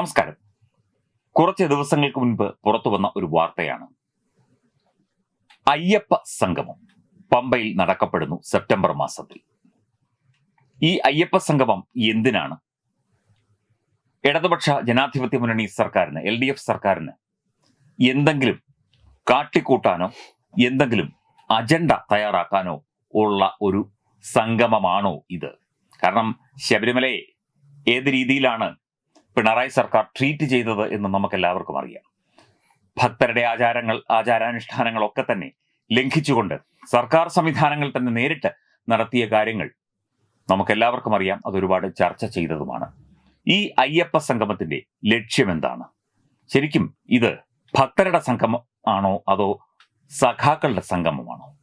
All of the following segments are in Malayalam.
നമസ്കാരം. കുറച്ച് ദിവസങ്ങൾക്ക് മുൻപ് പുറത്തു വന്ന ഒരു വാർത്തയാണ്. അയ്യപ്പ സംഗമം പമ്പയിൽ നടക്കപ്പെടുന്നു സെപ്റ്റംബർ മാസത്തിൽ. ഈ അയ്യപ്പ സംഗമം എന്തിനാണ്? ഇടതുപക്ഷ ജനാധിപത്യ മുന്നണി സർക്കാരിന് എൽ ഡി എഫ് സർക്കാരിന് എന്തെങ്കിലും കാട്ടിക്കൂട്ടാനോ എന്തെങ്കിലും അജണ്ട തയ്യാറാക്കാനോ ഉള്ള ഒരു സംഗമമാണോ ഇത്? കാരണം ശബരിമലയെ ഏത് രീതിയിലാണ് പിണറായി സർക്കാർ ട്രീറ്റ് ചെയ്തത് എന്ന് നമുക്ക് എല്ലാവർക്കും അറിയാം. ഭക്തരുടെ ആചാരങ്ങൾ ആചാരാനുഷ്ഠാനങ്ങളൊക്കെ തന്നെ ലംഘിച്ചുകൊണ്ട് സർക്കാർ സംവിധാനങ്ങൾ തന്നെ നേരിട്ട് നടത്തിയ കാര്യങ്ങൾ നമുക്കെല്ലാവർക്കും അറിയാം. അതൊരുപാട് ചർച്ച ചെയ്തതുമാണ്. ഈ അയ്യപ്പ സംഗമത്തിന്റെ ലക്ഷ്യം എന്താണ് ശരിക്കും ഇത് ഭക്തരുടെ സംഗമം ആണോ? അതോ സഖാക്കളുടെ സംഗമമാണോ?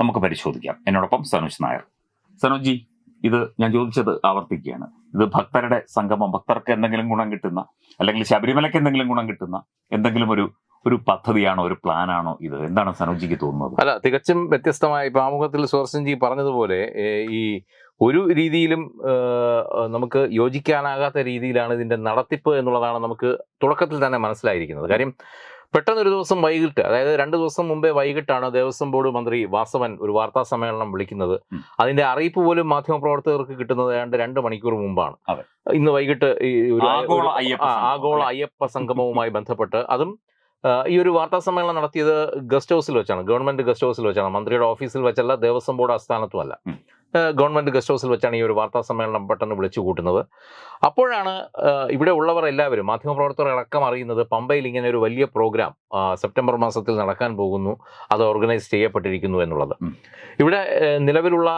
നമുക്ക് പരിശോധിക്കാം. എന്നോടൊപ്പം സനോജ് നായർ. സനോജ് ഇത് ഞാൻ ചോദിച്ചത് ആവർത്തിക്കുകയാണ്. ഇത് ഭക്തരുടെ സംഗമം ഭക്തർക്ക് എന്തെങ്കിലും ഗുണം കിട്ടുന്ന അല്ലെങ്കിൽ ശബരിമലയ്ക്ക് എന്തെങ്കിലും ഗുണം കിട്ടുന്ന എന്തെങ്കിലും ഒരു ഒരു പദ്ധതിയാണോ ഒരു പ്ലാനാണോ ഇത്? എന്താണ് സനോജിക്ക് തോന്നുന്നത്? അല്ല തികച്ചും വ്യത്യസ്തമായ ഇപ്പൊ ആമുഖത്തിൽ സുഹർസൻജി പറഞ്ഞതുപോലെ ഈ ഒരു രീതിയിലും നമുക്ക് യോജിക്കാനാകാത്ത രീതിയിലാണ് ഇതിന്റെ നടത്തിപ്പ് എന്നുള്ളതാണ് നമുക്ക് തുടക്കത്തിൽ തന്നെ മനസ്സിലായിരിക്കുന്നത്. കാര്യം പെട്ടെന്ന് ഒരു ദിവസം വൈകിട്ട് അതായത് രണ്ട് ദിവസം മുമ്പേ വൈകിട്ടാണ് ദേവസ്വം ബോർഡ് മന്ത്രി വാസവൻ ഒരു വാർത്താ സമ്മേളനം വിളിക്കുന്നത്. അതിന്റെ അറിയിപ്പ് പോലും മാധ്യമപ്രവർത്തകർക്ക് കിട്ടുന്നത് ഏതാണ്ട് രണ്ട് മണിക്കൂർ മുമ്പാണ്. ഇന്ന് വൈകിട്ട് ഈ ഒരു ആഗോള അയ്യപ്പ? സംഗമവുമായി ബന്ധപ്പെട്ട് അതും ഈ ഒരു വാർത്താ സമ്മേളനം നടത്തിയത് ഗസ്റ്റ് ഹൗസിൽ വെച്ചാണ് ഗവൺമെന്റ് ഗസ്റ്റ് ഹൗസിൽ വെച്ചാണ് മന്ത്രിയുടെ ഓഫീസിൽ വെച്ചല്ല ദേവസ്വം ബോർഡ് ആസ്ഥാനത്തുമല്ല ഗവൺമെന്റ് ഗസ്റ്റ് ഹൗസിൽ വെച്ചാണ് ഈ ഒരു വാർത്താ സമ്മേളനം പെട്ടെന്ന് വിളിച്ചു കൂട്ടുന്നത്. അപ്പോഴാണ് ഇവിടെ ഉള്ളവർ എല്ലാവരും മാധ്യമപ്രവർത്തകർ അടക്കം അറിയുന്നത് പമ്പയിൽ ഇങ്ങനെ ഒരു വലിയ പ്രോഗ്രാം സെപ്റ്റംബർ മാസത്തിൽ നടക്കാൻ പോകുന്നു അത് ഓർഗനൈസ് ചെയ്യപ്പെട്ടിരിക്കുന്നു എന്നുള്ളത്. ഇവിടെ നിലവിലുള്ള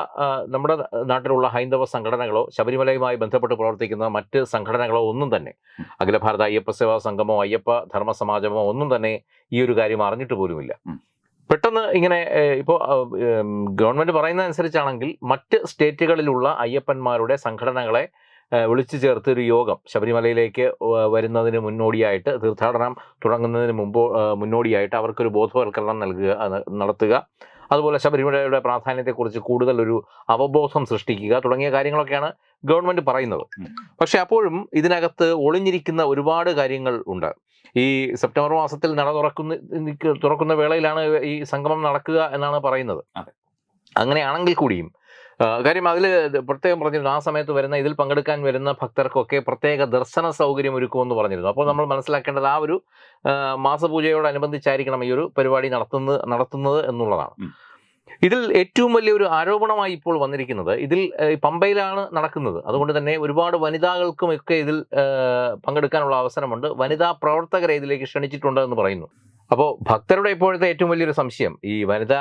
നമ്മുടെ നാട്ടിലുള്ള ഹൈന്ദവ സംഘടനകളോ ശബരിമലയുമായി ബന്ധപ്പെട്ട് പ്രവർത്തിക്കുന്ന മറ്റ് സംഘടനകളോ ഒന്നും തന്നെ അഖില ഭാരത അയ്യപ്പ സേവാ സംഘമോ അയ്യപ്പ ധർമ്മ സമാജമോ ഒന്നും തന്നെ ഈ ഒരു കാര്യം അറിഞ്ഞിട്ട് പോലുമില്ല. പെട്ടെന്ന് ഇങ്ങനെ ഇപ്പോൾ ഗവൺമെന്റ് പറയുന്ന അനുസരിച്ചാണെങ്കിൽ മറ്റ് സ്റ്റേറ്റുകളിലുള്ള അയ്യപ്പന്മാരുടെ സംഘടനകളെ വിളിച്ചു ചേർത്ത് ഒരു യോഗം ശബരിമലയിലേക്ക് വരുന്നതിന് മുന്നോടിയായിട്ട് തീർത്ഥാടനം തുടങ്ങുന്നതിന് മുമ്പ് മുന്നോടിയായിട്ട് അവർക്കൊരു ബോധവൽക്കരണം നൽകുക നടത്തുക. അതുപോലെ ശബരിമലയുടെ പ്രാധാന്യത്തെക്കുറിച്ച് കൂടുതൽ ഒരു അവബോധം സൃഷ്ടിക്കുക തുടങ്ങിയ കാര്യങ്ങളൊക്കെയാണ് ഗവൺമെന്റ് പറയുന്നത്. പക്ഷേ അപ്പോഴും ഇതിനകത്ത് ഒളിഞ്ഞിരിക്കുന്ന ഒരുപാട് കാര്യങ്ങൾ ഉണ്ട്. ഈ സെപ്റ്റംബർ മാസത്തിൽ നട തുറക്കുന്ന തുറക്കുന്ന വേളയിലാണ് ഈ സംഗമം നടക്കുക എന്നാണ് പറയുന്നത്. അങ്ങനെയാണെങ്കിൽ കൂടിയും കാര്യം അതിൽ പ്രത്യേകം പറഞ്ഞിരുന്നു ആ സമയത്ത് വരുന്ന ഇതിൽ പങ്കെടുക്കാൻ വരുന്ന ഭക്തർക്കൊക്കെ പ്രത്യേക ദർശന സൗകര്യം ഒരുക്കുമെന്ന് പറഞ്ഞിരുന്നു. അപ്പോൾ നമ്മൾ മനസ്സിലാക്കേണ്ടത് ആ ഒരു മാസപൂജയോടനുബന്ധിച്ചായിരിക്കണം ഈ ഒരു പരിപാടി നടത്തുന്നത് നടത്തുന്നത് എന്നുള്ളതാണ്. ഇതിൽ ഏറ്റവും വലിയ ഒരു ആരോപണമായി ഇപ്പോൾ വന്നിരിക്കുന്നത് ഇതിൽ പമ്പയിലാണ് നടക്കുന്നത്. അതുകൊണ്ട് തന്നെ ഒരുപാട് വനിതകൾക്കും ഒക്കെ ഇതിൽ പങ്കെടുക്കാനുള്ള അവസരമുണ്ട്. വനിതാ പ്രവർത്തകരെ ഇതിലേക്ക് ക്ഷണിച്ചിട്ടുണ്ട് എന്ന് പറയുന്നു. അപ്പോൾ ഭക്തരുടെ ഇപ്പോഴത്തെ ഏറ്റവും വലിയൊരു സംശയം ഈ വനിതാ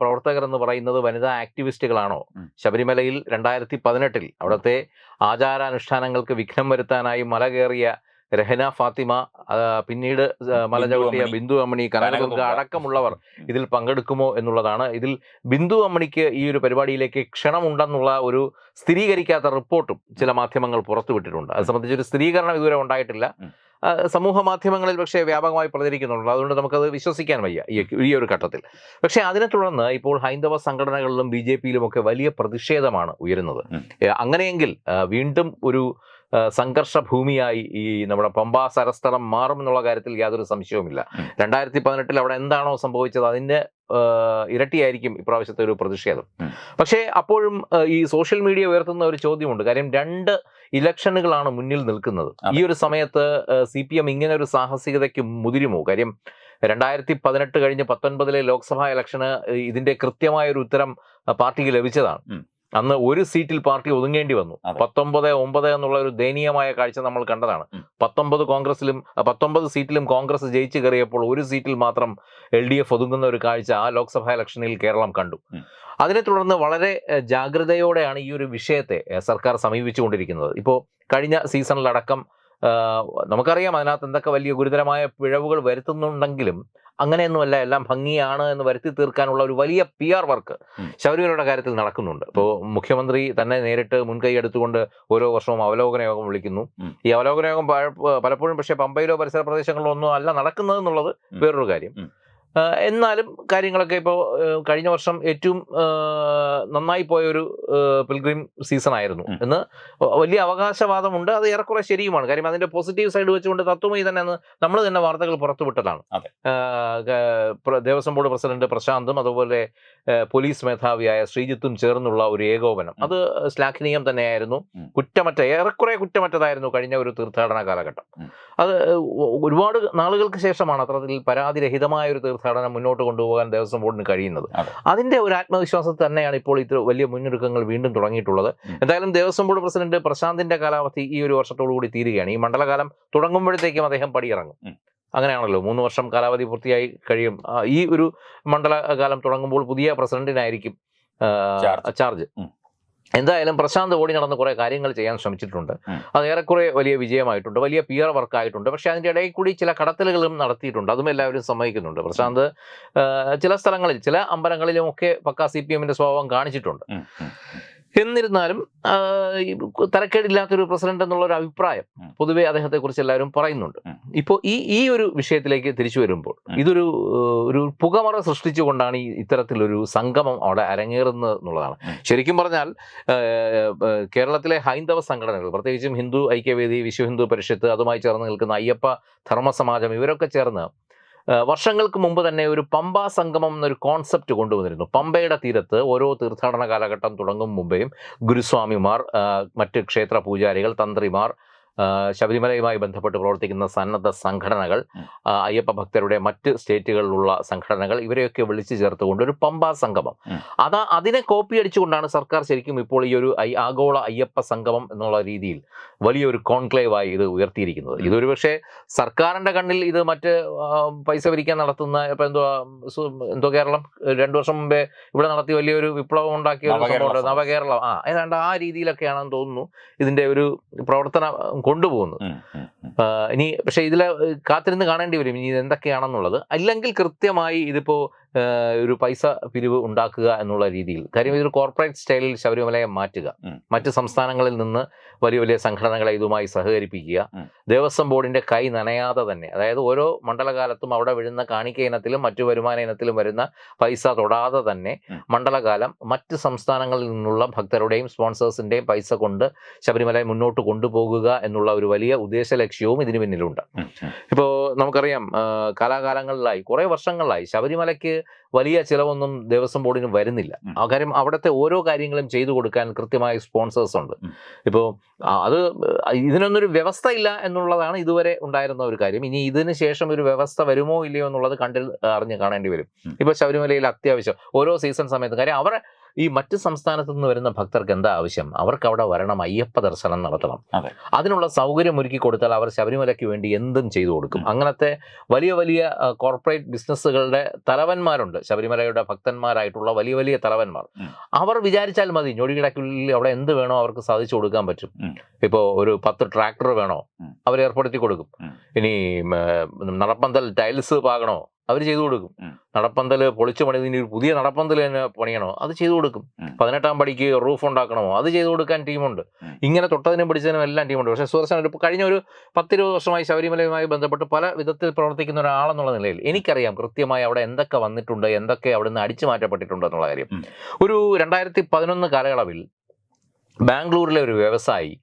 പ്രവർത്തകർ എന്ന് പറയുന്നത് വനിതാ ആക്ടിവിസ്റ്റുകളാണോ? ശബരിമലയിൽ രണ്ടായിരത്തി പതിനെട്ടിൽ അവിടുത്തെ ആചാരാനുഷ്ഠാനങ്ങൾക്ക് വിഘ്നം വരുത്താനായി മല കയറിയ രഹന ഫാത്തിമ പിന്നീട് ആ, മല ബിന്ദു അമ്മണി, കനകദുർഗ. അടക്കമുള്ളവർ ഇതിൽ പങ്കെടുക്കുമോ എന്നുള്ളതാണ്. ഇതിൽ ബിന്ദു അമ്മണിക്ക് ഈ ഒരു പരിപാടിയിലേക്ക് ക്ഷണമുണ്ടെന്നുള്ള ഒരു സ്ഥിരീകരിക്കാത്ത റിപ്പോർട്ടും ചില മാധ്യമങ്ങൾ പുറത്തുവിട്ടിട്ടുണ്ട്. അത് സംബന്ധിച്ചൊരു സ്ഥിരീകരണം ഇതുവരെ ഉണ്ടായിട്ടില്ല. സമൂഹ മാധ്യമങ്ങളിൽ പക്ഷേ വ്യാപകമായി പ്രചരിക്കുന്നുണ്ട്. അതുകൊണ്ട് നമുക്കത് വിശ്വസിക്കാൻ വയ്യ ഈ ഒരു ഘട്ടത്തിൽ. പക്ഷേ അതിനെ തുടർന്ന് ഇപ്പോൾ ഹൈന്ദവ സംഘടനകളിലും ബി ജെ പിയിലും ഒക്കെ വലിയ പ്രതിഷേധമാണ് ഉയരുന്നത്. അങ്ങനെയെങ്കിൽ വീണ്ടും ഒരു സംഘർഷ ഭൂമിയായി ഈ നമ്മുടെ പമ്പാ സരസ്ഥലം മാറും എന്നുള്ള കാര്യത്തിൽ യാതൊരു സംശയവുമില്ല. രണ്ടായിരത്തി പതിനെട്ടിൽ അവിടെ എന്താണോ സംഭവിച്ചത് അതിന്റെ ഇരട്ടിയായിരിക്കും ഇപ്രാവശ്യത്തെ ഒരു പ്രതിഷേധം. പക്ഷേ അപ്പോഴും ഈ സോഷ്യൽ മീഡിയ ഉയർത്തുന്ന ഒരു ചോദ്യമുണ്ട്. കാര്യം രണ്ട് ഇലക്ഷനുകളാണ് മുന്നിൽ നിൽക്കുന്നത്. ഈ ഒരു സമയത്ത് സി പി എം ഇങ്ങനെ ഒരു സാഹസികതയ്ക്ക് മുതിരുമോ? കാര്യം രണ്ടായിരത്തി പതിനെട്ട് കഴിഞ്ഞ് പത്തൊൻപതിലെ ലോക്സഭാ ഇലക്ഷന് ഇതിന്റെ കൃത്യമായ ഒരു ഉത്തരം പാർട്ടിക്ക് ലഭിച്ചതാണ്. അന്ന് ഒരു സീറ്റിൽ പാർട്ടി ഒതുങ്ങേണ്ടി വന്നു. പത്തൊമ്പത് ഒമ്പത് എന്നുള്ള ഒരു ദയനീയമായ കാഴ്ച നമ്മൾ കണ്ടതാണ്. പത്തൊമ്പത് കോൺഗ്രസിലും പത്തൊമ്പത് സീറ്റിലും കോൺഗ്രസ് ജയിച്ചു കയറിയപ്പോൾ ഒരു സീറ്റിൽ മാത്രം എൽ ഡി എഫ് ഒതുങ്ങുന്ന ഒരു കാഴ്ച ആ ലോക്സഭാ ഇലക്ഷനിൽ കേരളം കണ്ടു. അതിനെ തുടർന്ന് വളരെ ജാഗ്രതയോടെയാണ് ഈ ഒരു വിഷയത്തെ സർക്കാർ സമീപിച്ചുകൊണ്ടിരിക്കുന്നത് ഇപ്പോൾ കഴിഞ്ഞ സീസണിലടക്കം നമുക്കറിയാം അതിനകത്ത് എന്തൊക്കെ വലിയ ഗുരുതരമായ പിഴവുകൾ വരുത്തുന്നുണ്ടെങ്കിലും അങ്ങനെയൊന്നുമല്ല എല്ലാം ഭംഗിയാണ് എന്ന് വരുത്തി തീർക്കാനുള്ള ഒരു വലിയ പി ആർ വർക്ക്. ശബരിമലയുടെ കാര്യത്തിൽ നടക്കുന്നുണ്ട്. ഇപ്പോൾ മുഖ്യമന്ത്രി തന്നെ നേരിട്ട് മുൻകൈ എടുത്തുകൊണ്ട് ഓരോ വർഷവും അവലോകന യോഗം വിളിക്കുന്നു. ഈ അവലോകന യോഗം പലപ്പോഴും പക്ഷേ പമ്പയിലോ പരിസര പ്രദേശങ്ങളിലോ ഒന്നും അല്ല നടക്കുന്നത് എന്നുള്ളത് വേറൊരു കാര്യം. എന്നാലും കാര്യങ്ങളൊക്കെ ഇപ്പോൾ കഴിഞ്ഞ വർഷം ഏറ്റവും നന്നായി പോയ ഒരു പിൽഗ്രിം സീസൺ ആയിരുന്നു. എന്ന് വലിയ അവകാശവാദമുണ്ട്. അത് ഏറെക്കുറെ ശരിയുമാണ്. കാര്യം അതിന്റെ പോസിറ്റീവ് സൈഡ് വെച്ചുകൊണ്ട് തത്വമായി തന്നെ അന്ന് നമ്മൾ തന്നെ വാർത്തകൾ പുറത്തുവിട്ടതാണ്. ദേവസ്വം ബോർഡ് പ്രസിഡന്റ് പ്രശാന്തും അതുപോലെ പോലീസ് മേധാവിയായ ശ്രീജിത്തും ചേർന്നുള്ള ഒരു ഏകോപനം. അത് ശ്ലാഘനീയം തന്നെയായിരുന്നു. കുറ്റമറ്റ ഏറെക്കുറെ കുറ്റമറ്റതായിരുന്നു കഴിഞ്ഞ ഒരു തീർത്ഥാടന കാലഘട്ടം. അത് ഒരുപാട് നാളുകൾക്ക് ശേഷമാണ് അത്തരത്തിൽ പരാതിരഹിതമായ ഒരു തീർത്ഥാടനം മുന്നോട്ട് കൊണ്ടുപോകാൻ ദേവസ്വം ബോർഡിന് കഴിയുന്നത്. അതെ. അതിന്റെ ഒരു ആത്മവിശ്വാസത്തിൽ തന്നെയാണ് ഇപ്പോൾ ഇത്ര വലിയ മുന്നൊരുക്കങ്ങൾ വീണ്ടും തുടങ്ങിയിട്ടുള്ളത്. എന്തായാലും ദേവസ്വം ബോർഡ് പ്രസിഡന്റ് പ്രശാന്തിന്റെ കാലാവധി ഈ ഒരു വർഷത്തോടു കൂടി തീരുകയാണ്. ഈ മണ്ഡലകാലം തുടങ്ങുമ്പോഴത്തേക്കും അദ്ദേഹം പടിയിറങ്ങും. അങ്ങനെയാണല്ലോ മൂന്ന് വർഷം കാലാവധി പൂർത്തിയായി കഴിയും. ഈ ഒരു മണ്ഡലകാലം തുടങ്ങുമ്പോൾ പുതിയ പ്രസിഡന്റിനായിരിക്കും ചാർജ്. എന്തായാലും പ്രശാന്ത് ഓടി നടന്ന് കുറേ കാര്യങ്ങൾ ചെയ്യാൻ ശ്രമിച്ചിട്ടുണ്ട്. അത് ഏറെക്കുറെ വലിയ വിജയമായിട്ടുണ്ട്. വലിയ പിയർ വർക്കായിട്ടുണ്ട് പക്ഷേ അതിന്റെ ഇടയിൽ കൂടി ചില കടത്തലുകളും നടത്തിയിട്ടുണ്ട്. അതും എല്ലാവരും സമ്മതിക്കുന്നുണ്ട്. പ്രശാന്ത് ചില സ്ഥലങ്ങളിൽ ചില അമ്പലങ്ങളിലും ഒക്കെ പക്കാ സി പി എമ്മിന്റെ സ്വഭാവം കാണിച്ചിട്ടുണ്ട്. എന്നിരുന്നാലും തരക്കേടില്ലാത്തൊരു പ്രസിഡന്റ് എന്നുള്ള ഒരു അഭിപ്രായം. പൊതുവെ അദ്ദേഹത്തെ കുറിച്ച് എല്ലാവരും പറയുന്നുണ്ട്. ഇപ്പോൾ ഈ ഈ ഒരു വിഷയത്തിലേക്ക് തിരിച്ചു വരുമ്പോൾ ഇതൊരു ഒരു പുകമറ സൃഷ്ടിച്ചുകൊണ്ടാണ് ഈ ഇത്തരത്തിലൊരു സംഗമം അവിടെ അരങ്ങേറുന്നത് എന്നുള്ളതാണ് ശരിക്കും പറഞ്ഞാൽ കേരളത്തിലെ ഹൈന്ദവ സംഘടനകൾ പ്രത്യേകിച്ചും ഹിന്ദു ഐക്യവേദി വിശ്വ ഹിന്ദു പരിഷത്ത് അതുമായി ചേർന്ന് നിൽക്കുന്ന അയ്യപ്പ ധർമ്മസമാജം ഇവരൊക്കെ ചേർന്ന് വർഷങ്ങൾക്ക് മുമ്പ് തന്നെ ഒരു പമ്പാ സംഗമം എന്നൊരു കോൺസെപ്റ്റ് കൊണ്ടുവന്നിരുന്നു. പമ്പയുടെ തീരത്ത് ഓരോ തീർത്ഥാടന കാലഘട്ടം തുടങ്ങും മുമ്പേയും ഗുരുസ്വാമിമാർ മറ്റ് ക്ഷേത്ര പൂജാരികൾ തന്ത്രിമാർ ശബരിമലയുമായി ബന്ധപ്പെട്ട് പ്രവർത്തിക്കുന്ന സന്നദ്ധ സംഘടനകൾ അയ്യപ്പ ഭക്തരുടെ മറ്റ് സ്റ്റേറ്റുകളിലുള്ള സംഘടനകൾ ഇവരെയൊക്കെ വിളിച്ചു ചേർത്തുകൊണ്ട് ഒരു പമ്പാ സംഗമം. അതാ അതിനെ കോപ്പി അടിച്ചുകൊണ്ടാണ് സർക്കാർ ശരിക്കും ഇപ്പോൾ ഈ ഒരു ആഗോള അയ്യപ്പ സംഗമം എന്നുള്ള രീതിയിൽ വലിയൊരു കോൺക്ലേവായി ഇത് ഉയർത്തിയിരിക്കുന്നത്. ഇതൊരു പക്ഷേ സർക്കാരിന്റെ കണ്ണിൽ ഇത് മറ്റ് പൈസ പിരിക്കാൻ നടത്തുന്ന ഇപ്പം എന്തോ എന്തോ കേരളം രണ്ടു വർഷം മുമ്പേ ഇവിടെ നടത്തി വലിയൊരു വിപ്ലവം ഉണ്ടാക്കിയ ഒരു നവകേരളം. ആ ഏതാണ്ട് ആ രീതിയിലൊക്കെയാണെന്ന് തോന്നുന്നു ഇതിന്റെ ഒരു പ്രവർത്തനം കൊണ്ടുപോകുന്നത്. ഇനി പക്ഷേ ഇതിൽ കാത്തിരുന്ന് കാണേണ്ടി വരും. ഇനി ഇത് എന്തൊക്കെയാണെന്നുള്ളത് അല്ലെങ്കിൽ കൃത്യമായി ഇതിപ്പോ ആ, ഒരു പൈസ പിരിവ് ഉണ്ടാക്കുക എന്നുള്ള രീതിയിൽ. കാര്യം ഇതൊരു കോർപ്പറേറ്റ് സ്റ്റൈലിൽ ശബരിമലയെ മാറ്റുക. മറ്റ് സംസ്ഥാനങ്ങളിൽ നിന്ന് വലിയ വലിയ സംഘടനകളെ ഇതുമായി സഹകരിപ്പിക്കുക. ദേവസ്വം ബോർഡിന്റെ കൈ നനയാതെ തന്നെ അതായത് ഓരോ മണ്ഡലകാലത്തും അവിടെ വീഴുന്ന കാണിക്ക ഇനത്തിലും മറ്റു വരുമാന ഇനത്തിലും വരുന്ന പൈസ തൊടാതെ തന്നെ മണ്ഡലകാലം മറ്റ് സംസ്ഥാനങ്ങളിൽ നിന്നുള്ള ഭക്തരുടെയും സ്പോൺസേഴ്സിന്റെയും പൈസ കൊണ്ട് ശബരിമലയെ മുന്നോട്ട് കൊണ്ടുപോകുക എന്നുള്ള ഒരു വലിയ ഉദ്ദേശ ലക്ഷ്യവും ഇതിനു പിന്നിലുണ്ട്. ഇപ്പോൾ നമുക്കറിയാം കാലാകാലങ്ങളിലായി കുറേ വർഷങ്ങളിലായി ശബരിമലയ്ക്ക് വലിയ ചിലവൊന്നും ദേവസ്വം ബോർഡിന് വരുന്നില്ല. കാര്യം അവിടുത്തെ ഓരോ കാര്യങ്ങളും ചെയ്തു കൊടുക്കാൻ കൃത്യമായ സ്പോൺസേഴ്സ് ഉണ്ട്. ഇപ്പോൾ അത് ഇതിനൊന്നൊരു വ്യവസ്ഥ ഇല്ല എന്നുള്ളതാണ് ഇതുവരെ ഉണ്ടായിരുന്ന ഒരു കാര്യം. ഇനി ഇതിന് ശേഷം ഒരു വ്യവസ്ഥ വരുമോ ഇല്ലയോ എന്നുള്ളത് കണ്ടിൽ അറിഞ്ഞ് കാണേണ്ടി വരും. ഇപ്പോൾ ശബരിമലയിൽ അത്യാവശ്യം ഓരോ സീസൺ സമയത്ത് കാര്യം അവർ ഈ മറ്റ് സംസ്ഥാനത്തു നിന്ന് വരുന്ന ഭക്തർക്ക് എന്താ ആവശ്യം? അവർക്ക് അവിടെ വരണം അയ്യപ്പ ദർശനം നടത്തണം. അതെ. അതിനുള്ള സൗകര്യം ഒരുക്കി കൊടുത്താൽ അവർ ശബരിമലയ്ക്ക് വേണ്ടി എന്തും ചെയ്തു കൊടുക്കും. അങ്ങനത്തെ വലിയ വലിയ കോർപ്പറേറ്റ് ബിസിനസ്സുകളുടെ തലവന്മാരുണ്ട്. ശബരിമലയുടെ ഭക്തന്മാരായിട്ടുള്ള വലിയ വലിയ തലവന്മാർ. അവർ വിചാരിച്ചാൽ മതി ഞൊടികിടക്കുള്ളിൽ അവിടെ എന്ത് വേണോ അവർക്ക് സാധിച്ചു കൊടുക്കാൻ പറ്റും. ഇപ്പോൾ ഒരു പത്ത് ട്രാക്ടർ വേണോ? അവർ ഏർപ്പെടുത്തി കൊടുക്കും. ഇനി നടപ്പന്തൽ ടൈൽസ് പാകണോ? അവർ ചെയ്തു കൊടുക്കും. നടപ്പന്തൽ പൊളിച്ചു പണിതിന് ഒരു പുതിയ നടപ്പന്തൽ തന്നെ പണിയണോ? അത് ചെയ്തു കൊടുക്കും. പതിനെട്ടാം പടിക്ക് റൂഫ് ഉണ്ടാക്കണമോ? അത് ചെയ്തു കൊടുക്കാൻ ടീമുണ്ട്. ഇങ്ങനെ തൊട്ടതിനും പിടിച്ചതിനും എല്ലാം ടീമുണ്ട്. പക്ഷേ സുദർശൻ ഒരു കഴിഞ്ഞ ഒരു പത്തിരുപത് വർഷമായി ശബരിമലയുമായി ബന്ധപ്പെട്ട് പല വിധത്തിൽ പ്രവർത്തിക്കുന്ന ഒരാളെന്നുള്ള നിലയിൽ എനിക്കറിയാം കൃത്യമായി അവിടെ എന്തൊക്കെ വന്നിട്ടുണ്ട് എന്തൊക്കെ അവിടെ നിന്ന് അടിച്ചു മാറ്റപ്പെട്ടിട്ടുണ്ട് എന്നുള്ള കാര്യം. ഒരു രണ്ടായിരത്തി പതിനൊന്ന് കാലയളവിൽ ബാംഗ്ലൂരിലെ ഒരു വ്യവസായി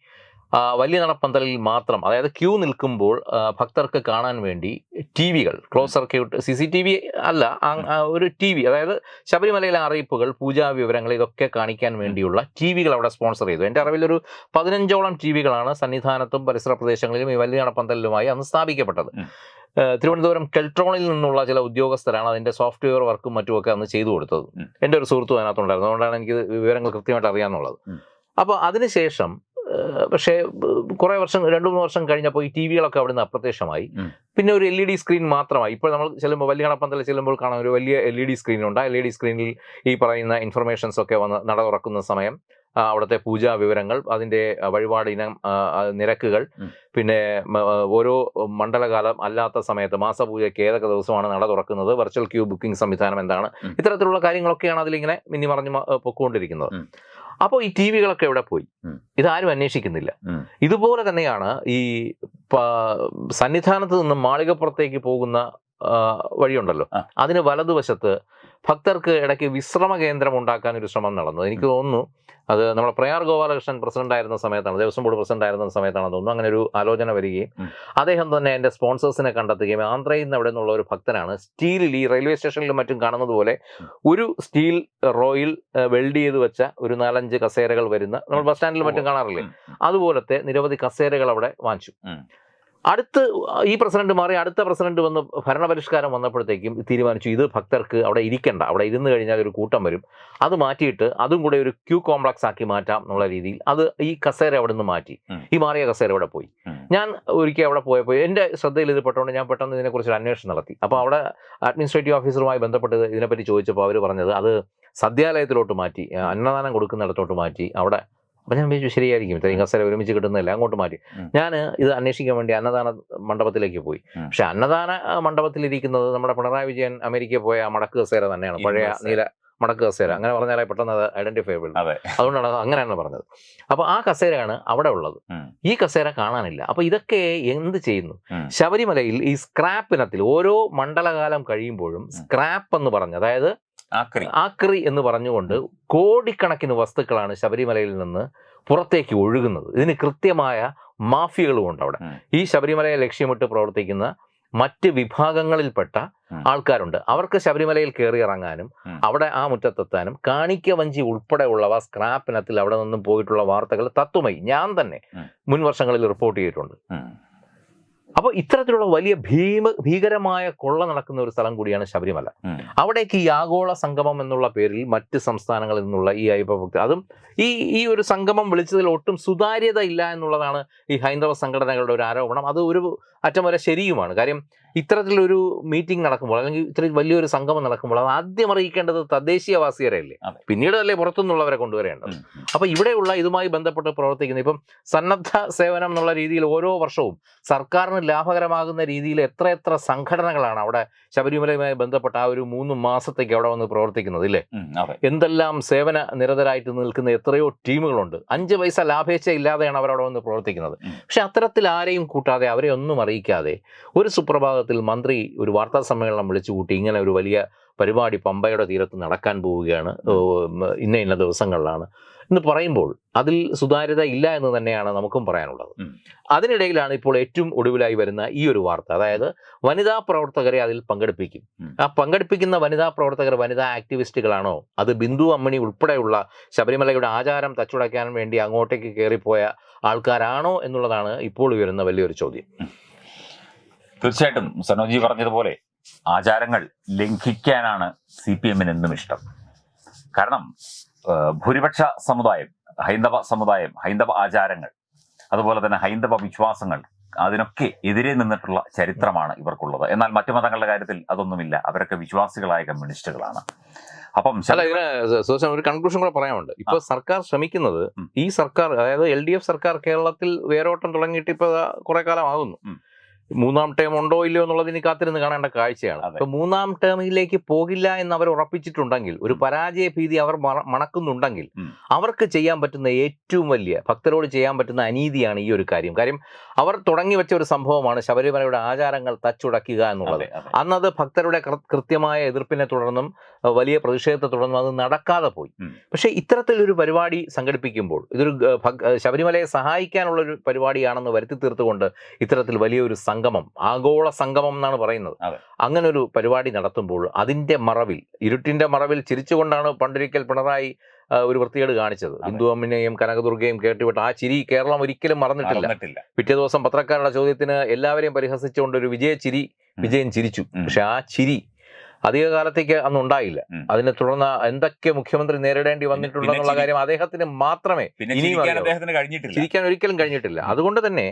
വലിയ നടപ്പന്തലിൽ മാത്രം അതായത് ക്യൂ നിൽക്കുമ്പോൾ ഭക്തർക്ക് കാണാൻ വേണ്ടി T വികൾ close circuit C C T V അല്ല ഒരു ടി വി അതായത് ശബരിമലയിലെ അറിയിപ്പുകൾ പൂജാ വിവരങ്ങൾ ഇതൊക്കെ കാണിക്കാൻ വേണ്ടിയുള്ള ടി വികൾ അവിടെ സ്പോൺസർ ചെയ്തു. എന്റെ അറിവിലൊരു പതിനഞ്ചോളം ടി വികളാണ് സന്നിധാനത്തും പരിസര പ്രദേശങ്ങളിലും ഈ വലിയ നടപ്പന്തലിലുമായി അന്ന് സ്ഥാപിക്കപ്പെട്ടത്. തിരുവനന്തപുരം കെൽട്രോണിൽ നിന്നുള്ള ചില ഉദ്യോഗസ്ഥരാണ് അതിന്റെ സോഫ്റ്റ്വെയർ വർക്കും മറ്റുമൊക്കെ അന്ന് ചെയ്തു കൊടുത്തത്. എന്റെ ഒരു സുഹൃത്തും അതിനകത്തുണ്ടായിരുന്നു. അതുകൊണ്ടാണ് എനിക്ക് വിവരങ്ങൾ കൃത്യമായിട്ട് അറിയാമെന്നുള്ളത്. അപ്പോൾ അതിനുശേഷം പക്ഷേ കുറേ വർഷം രണ്ട് മൂന്ന് വർഷം കഴിഞ്ഞപ്പോൾ ഈ ടി വികളൊക്കെ അവിടുന്ന് അപ്രത്യക്ഷമായി. പിന്നെ ഒരു എൽ ഇ ഡി സ്ക്രീൻ മാത്രമായി. ഇപ്പോൾ നമ്മൾ ചെല്ലുമ്പോൾ വലിയ കണപ്പന്തലിൽ ചെല്ലുമ്പോൾ കാണാൻ ഒരു വലിയ എൽ ഇ ഡി സ്ക്രീൻ ഉണ്ട് ആ എൽ ഇ ഡി സ്ക്രീനിൽ ഈ പറയുന്ന ഇൻഫർമേഷൻസ് ഒക്കെ വന്ന് നട തുറക്കുന്ന സമയം അവിടുത്തെ പൂജാ വിവരങ്ങൾ അതിന്റെ വഴിപാട് ഇനം നിരക്കുകൾ പിന്നെ ഓരോ മണ്ഡലകാലം അല്ലാത്ത സമയത്ത് മാസപൂജയ്ക്ക് ഏതൊക്കെ ദിവസമാണ് നട തുറക്കുന്നത് വെർച്വൽ ക്യൂ ബുക്കിംഗ് സംവിധാനം എന്താണ് ഇത്തരത്തിലുള്ള കാര്യങ്ങളൊക്കെയാണ് അതിലിങ്ങനെ മിന്നി മറിഞ്ഞ് പൊക്കോണ്ടിരിക്കുന്നത്. അപ്പോൾ ഈ ടി വികളൊക്കെ എവിടെ പോയി. ഇതാരും അന്വേഷിക്കുന്നില്ല ഇതുപോലെ തന്നെയാണ് ഈ സന്നിധാനത്ത് നിന്നും മാളികപ്പുറത്തേക്ക് പോകുന്ന വഴിയുണ്ടല്ലോ. അതിന് വലതുവശത്ത് ഭക്തർക്ക് ഇടയ്ക്ക് വിശ്രമ കേന്ദ്രം ഉണ്ടാക്കാൻ ഒരു ശ്രമം നടന്നു. എനിക്ക് തോന്നുന്നു അത് നമ്മുടെ പ്രയാർ ഗോപാലകൃഷ്ണൻ പ്രസിഡന്റ് ആയിരുന്ന സമയത്താണ് ദേവസ്വം ബോർഡ് പ്രസിഡന്റ് ആയിരുന്ന സമയത്താണ് തോന്നുന്നു. അങ്ങനെ ഒരു ആലോചന വരികയും. അദ്ദേഹം തന്നെ എന്റെ സ്പോൺസേഴ്സിനെ കണ്ടെത്തുകയും ആന്ധ്രയിൽ നിന്ന് അവിടെ നിന്നുള്ള ഒരു ഭക്തനാണ് സ്റ്റീലിൽ ഈ റെയിൽവേ സ്റ്റേഷനിലും മറ്റും കാണുന്നത് പോലെ ഒരു സ്റ്റീൽ റോയിൽ വെൽഡ് ചെയ്ത് വെച്ച ഒരു നാലഞ്ച് കസേരകൾ വരുന്ന നമ്മൾ ബസ് സ്റ്റാൻഡിൽ മറ്റും കാണാറില്ലേ. അതുപോലത്തെ നിരവധി കസേരകൾ അവിടെ വാങ്ങിച്ചു. അടുത്ത് ഈ പ്രസിഡന്റ് മാറി അടുത്ത പ്രസിഡന്റ് വന്ന് ഭരണപരിഷ്കാരം വന്നപ്പോഴത്തേക്കും തീരുമാനിച്ചു ഇത് ഭക്തർക്ക് അവിടെ ഇരിക്കണ്ട അവിടെ ഇരുന്ന് കഴിഞ്ഞാൽ ഒരു കൂട്ടം വരും. അത് മാറ്റിയിട്ട് അതും കൂടെ ഒരു ക്യൂ കോംപ്ലക്സ് ആക്കി മാറ്റാം എന്നുള്ള രീതിയിൽ അത് ഈ കസേര അവിടെ നിന്ന് മാറ്റി ഈ മാറിയ കസേര അവിടെ പോയി. ഞാൻ ഒരിക്കൽ അവിടെ പോയപ്പോൾ എന്റെ ശ്രദ്ധയിൽ ഇത് പെട്ടുകൊണ്ട് ഞാൻ പെട്ടെന്ന് ഇതിനെക്കുറിച്ച് ഒരു അന്വേഷണം നടത്തി. അപ്പോൾ അവിടെ അഡ്മിനിസ്ട്രേറ്റീവ് ഓഫീസറുമായി ബന്ധപ്പെട്ട് ഇതിനെപ്പറ്റി ചോദിച്ചപ്പോൾ അവർ പറഞ്ഞത് അത് സദ്യാലയത്തിലോട്ട് മാറ്റി അന്നദാനം കൊടുക്കുന്നിടത്തോട്ട് മാറ്റി അവിടെ അപ്പം ഞാൻ വിചാരിച്ചു ശരിയായിരിക്കും. ഇത്രയും കസേര ഒരുമിച്ച് കിട്ടുന്നില്ല അങ്ങോട്ട് മാറ്റി. ഞാൻ ഇത് അന്വേഷിക്കാൻ വേണ്ടി അന്നദാന മണ്ഡപത്തിലേക്ക് പോയി. പക്ഷേ അന്നദാന മണ്ഡപത്തിലിരിക്കുന്നത് നമ്മുടെ പിണറായി വിജയൻ അമേരിക്കയിൽ പോയ ആ മടക്ക് കസേര തന്നെയാണ്. പഴയ നീല മടക്ക് കസേര. അങ്ങനെ പറഞ്ഞാലേ പെട്ടെന്ന് അത് ഐഡന്റിഫൈബിൾ അതെ. അതുകൊണ്ടാണ് അത് അങ്ങനെയാണ് പറഞ്ഞത്. അപ്പോൾ ആ കസേരയാണ് അവിടെ ഉള്ളത്. ഈ കസേര കാണാനില്ല. അപ്പോൾ ഇതൊക്കെ എന്ത് ചെയ്യുന്നു? ശബരിമലയിൽ ഈ സ്ക്രാപ്പ് ഇനത്തിൽ ഓരോ മണ്ഡലകാലം കഴിയുമ്പോഴും സ്ക്രാപ്പ് എന്ന് പറഞ്ഞ് അതായത് ആക്രി. ആക്രി എന്ന് പറഞ്ഞുകൊണ്ട് കോടിക്കണക്കിന് വസ്തുക്കളാണ് ശബരിമലയിൽ നിന്ന് പുറത്തേക്ക് ഒഴുകുന്നത്. ഇതിന് കൃത്യമായ മാഫിയകളും ഉണ്ട് അവിടെ. ഈ ശബരിമലയെ ലക്ഷ്യമിട്ട് പ്രവർത്തിക്കുന്ന മറ്റ് വിഭാഗങ്ങളിൽപ്പെട്ട ആൾക്കാരുണ്ട്. അവർക്ക് ശബരിമലയിൽ കയറി ഇറങ്ങാനും അവിടെ ആ മുറ്റത്തെത്താനും കാണിക്ക വഞ്ചി ഉൾപ്പെടെയുള്ളവ സ്ക്രാപ്പിനത്തിൽ അവിടെ നിന്നും പോയിട്ടുള്ള വാർത്തകൾ തത്വമായി. ഞാൻ തന്നെ. മുൻ വർഷങ്ങളിൽ റിപ്പോർട്ട് ചെയ്തിട്ടുണ്ട്. അപ്പോൾ ഇത്തരത്തിലുള്ള വലിയ ഭീമ ഭീകരമായ കൊള്ള നടക്കുന്ന ഒരു സ്ഥലം കൂടിയാണ് ശബരിമല. അവിടേക്ക് ഈ ആഗോള സംഗമം എന്നുള്ള പേരിൽ മറ്റ് സംസ്ഥാനങ്ങളിൽ നിന്നുള്ള ഈ അയ്യപ്പഭക്തി അതും ഈ ഈ ഒരു സംഗമം വിളിച്ചതിൽ ഒട്ടും സുതാര്യത ഇല്ല എന്നുള്ളതാണ് ഈ ഹൈന്ദവ സംഘടനകളുടെ ഒരു ആരോപണം. അത് ഒരു അറ്റം വരെ ശരിയുമാണ്. കാര്യം ഇത്തരത്തിലൊരു മീറ്റിംഗ് നടക്കുമ്പോൾ അല്ലെങ്കിൽ ഇത്ര വലിയൊരു സംഗമം നടക്കുമ്പോൾ അത് ആദ്യം അറിയിക്കേണ്ടത് തദ്ദേശീയവാസിയരല്ലേ അതെ. പിന്നീട് അല്ലേ പുറത്തുനിന്നുള്ളവരെ കൊണ്ടുവരേണ്ടത് ഉം. ഉം. അപ്പൊ ഇവിടെയുള്ള ഇതുമായി ബന്ധപ്പെട്ട് പ്രവർത്തിക്കുന്ന ഇപ്പം സന്നദ്ധ സേവനം എന്നുള്ള രീതിയിൽ ഓരോ വർഷവും സർക്കാരിന് ലാഭകരമാകുന്ന രീതിയിൽ എത്രയെത്ര സംഘടനകളാണ് അവിടെ ശബരിമലയുമായി ബന്ധപ്പെട്ട ആ ഒരു മൂന്ന് മാസത്തേക്ക് അവിടെ വന്ന് പ്രവർത്തിക്കുന്നത് ഇല്ലേ എന്തെല്ലാം സേവന നിരതരായിട്ട് നിൽക്കുന്ന എത്രയോ ടീമുകളുണ്ട് അഞ്ച് പൈസ ലാഭേച്ഛ ഇല്ലാതെയാണ് അവിടെ വന്ന് പ്രവർത്തിക്കുന്നത്. പക്ഷെ അത്തരത്തിൽ ആരെയും കൂട്ടാതെ അവരെ ഒന്നും അറിയിക്കാതെ ഒരു സുപ്രഭാതത്തിൽ മന്ത്രി ഒരു വാർത്താ സമ്മേളനം വിളിച്ചു കൂട്ടി ഇങ്ങനെ ഒരു വലിയ പരിപാടി പമ്പയുടെ തീരത്ത് നടക്കാൻ പോവുകയാണ് ഇന്ന ഇന്ന ദിവസങ്ങളിലാണ് എന്ന് പറയുമ്പോൾ അതിൽ സുതാര്യത ഇല്ല എന്ന് തന്നെയാണ് നമുക്കും പറയാനുള്ളത്. അതിനിടയിലാണ് ഇപ്പോൾ ഏറ്റവും ഒടുവിലായി വരുന്ന ഈ ഒരു വാർത്ത. അതായത് വനിതാ പ്രവർത്തകരെ അതിൽ പങ്കെടുപ്പിക്കും. ആ പങ്കെടുപ്പിക്കുന്ന വനിതാ പ്രവർത്തകർ വനിതാ ആക്ടിവിസ്റ്റുകളാണോ? അത് ബിന്ദു അമ്മണി ഉൾപ്പെടെയുള്ള ശബരിമലയുടെ ആചാരം തച്ചുടയ്ക്കാൻ വേണ്ടി അങ്ങോട്ടേക്ക് കയറിപ്പോയ ആൾക്കാരാണോ എന്നുള്ളതാണ് ഇപ്പോൾ ഉയരുന്ന വലിയൊരു ചോദ്യം. തീർച്ചയായിട്ടും സനോജി പറഞ്ഞതുപോലെ ആചാരങ്ങൾ ലംഘിക്കാനാണ് സി പി എമ്മിന് എന്നും ഇഷ്ടം കാരണം ഭൂരിപക്ഷ സമുദായം ഹൈന്ദവ സമുദായം ഹൈന്ദവ ആചാരങ്ങൾ അതുപോലെ തന്നെ ഹൈന്ദവ വിശ്വാസങ്ങൾ അതിനൊക്കെ എതിരെ നിന്നിട്ടുള്ള ചരിത്രമാണ് ഇവർക്കുള്ളത്. എന്നാൽ മറ്റു മതങ്ങളുടെ കാര്യത്തിൽ അതൊന്നുമില്ല. അവരൊക്കെ വിശ്വാസികളായ കമ്മ്യൂണിസ്റ്റുകളാണ്. അപ്പം അല്ല ഇതിന് ഒരു കൺക്ലൂഷൻ കൂടെ പറയാനുണ്ട്. ഇപ്പൊ സർക്കാർ ശ്രമിക്കുന്നത് ഈ സർക്കാർ അതായത് എൽ ഡി എഫ് സർക്കാർ കേരളത്തിൽ വേരോട്ടം തുടങ്ങിയിട്ട് ഇപ്പൊ കുറെ കാലം ആകുന്നു ഉം. മൂന്നാം ടേം ഉണ്ടോ ഇല്ലയോ എന്നുള്ളത് ഇനി കാത്തിരുന്ന് കാണേണ്ട കാഴ്ചയാണ്. അപ്പൊ മൂന്നാം ടേമിലേക്ക് പോകില്ല എന്ന് അവർ ഉറപ്പിച്ചിട്ടുണ്ടെങ്കിൽ ഒരു പരാജയ ഭീതി അവർ മണക്കുന്നുണ്ടെങ്കിൽ അവർക്ക് ചെയ്യാൻ പറ്റുന്ന ഏറ്റവും വലിയ ഭക്തരോട് ചെയ്യാൻ പറ്റുന്ന അനീതിയാണ് ഈ ഒരു കാര്യം. കാര്യം അവർ തുടങ്ങി വെച്ച ഒരു സംഭവമാണ് ശബരിമലയുടെ ആചാരങ്ങൾ തച്ചുടക്കുക എന്നുള്ളത്. അന്നത് ഭക്തരുടെ കൃത്യമായ എതിർപ്പിനെ തുടർന്നും വലിയ പ്രതിഷേധത്തെ തുടർന്നും അത് നടക്കാതെ പോയി. പക്ഷെ ഇത്തരത്തിലൊരു പരിപാടി സംഘടിപ്പിക്കുമ്പോൾ ഇതൊരു ശബരിമലയെ സഹായിക്കാനുള്ള ഒരു പരിപാടിയാണെന്ന് വരുത്തി തീർത്തുകൊണ്ട് ഇത്തരത്തിൽ വലിയൊരു സംഗമം ആഗോള സംഗമം എന്നാണ് പറയുന്നത്. അങ്ങനെ ഒരു പരിപാടി നടത്തുമ്പോൾ അതിന്റെ മറവിൽ ഇരുട്ടിന്റെ മറവിൽ ചിരിച്ചുകൊണ്ടാണ് പണ്ടൊരിക്കൽ പിണറായി ഒരു വൃത്തികേട് കാണിച്ചത്. ഹിന്ദുവമ്മിനെയും ഹിന്ദു അമ്മിനെയും കനകദുർഗയും കേട്ടുവിട്ട് ആ ചിരി കേരളം ഒരിക്കലും മറന്നിട്ടില്ല. പിറ്റേ ദിവസം പത്രക്കാരുടെ ചോദ്യത്തിന് എല്ലാവരെയും പരിഹസിച്ചുകൊണ്ട് ഒരു വിജയ ചിരി. വിജയൻ ചിരിച്ചു. പക്ഷെ ആ ചിരി അധിക കാലത്തേക്ക് അന്ന് ഉണ്ടായില്ല. അതിനെ തുടർന്ന് എന്തൊക്കെ മുഖ്യമന്ത്രി നേരിടേണ്ടി വന്നിട്ടുണ്ടെന്നുള്ള കാര്യം അദ്ദേഹത്തിന് മാത്രമേ ചിരിക്കാൻ ഒരിക്കലും കഴിഞ്ഞിട്ടില്ല. അതുകൊണ്ട് തന്നെ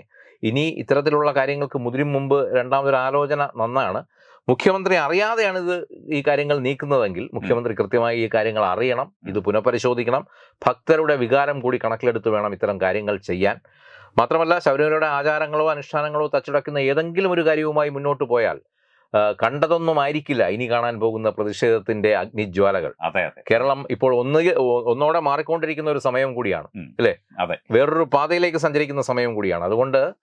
ഇനി ഇത്തരത്തിലുള്ള കാര്യങ്ങൾക്ക് മുതിരും മുമ്പ് രണ്ടാമതൊരു ആലോചന നന്നാണ്. മുഖ്യമന്ത്രി അറിയാതെയാണ് ഇത് ഈ കാര്യങ്ങൾ നീക്കുന്നതെങ്കിൽ മുഖ്യമന്ത്രി കൃത്യമായി ഈ കാര്യങ്ങൾ അറിയണം. ഇത് പുനഃപരിശോധിക്കണം. ഭക്തരുടെ വികാരം കൂടി കണക്കിലെടുത്ത് വേണം ഇത്തരം കാര്യങ്ങൾ ചെയ്യാൻ. മാത്രമല്ല ശബരിമലയുടെ ആചാരങ്ങളോ അനുഷ്ഠാനങ്ങളോ തച്ചടക്കുന്ന ഏതെങ്കിലും ഒരു കാര്യവുമായി മുന്നോട്ട് പോയാൽ ആ, കണ്ടതൊന്നും ആയിരിക്കില്ല ഇനി കാണാൻ പോകുന്ന പ്രതിഷേധത്തിന്റെ അഗ്നിജ്വാലകൾ. അതെ അതെ. കേരളം ഇപ്പോൾ ഒന്ന് ഒന്നോടെ മാറിക്കൊണ്ടിരിക്കുന്ന ഒരു സമയം കൂടിയാണ് അല്ലെ? അതെ. വേറൊരു പാതയിലേക്ക് സഞ്ചരിക്കുന്ന സമയം കൂടിയാണ്. അതുകൊണ്ട്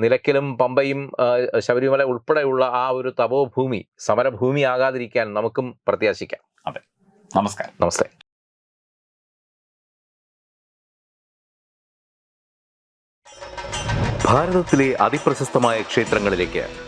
നിലയ്ക്കലും പമ്പയും ശബരിമല ഉൾപ്പെടെയുള്ള ആ ഒരു തപോഭൂമി സമരഭൂമി ആകാതിരിക്കാൻ നമുക്കും പ്രത്യാശിക്കാം. അതെ. നമസ്കാരം. നമസ്തേ. ഭാരതത്തിലെ അതിപ്രശസ്തമായ ക്ഷേത്രങ്ങളിലേക്ക്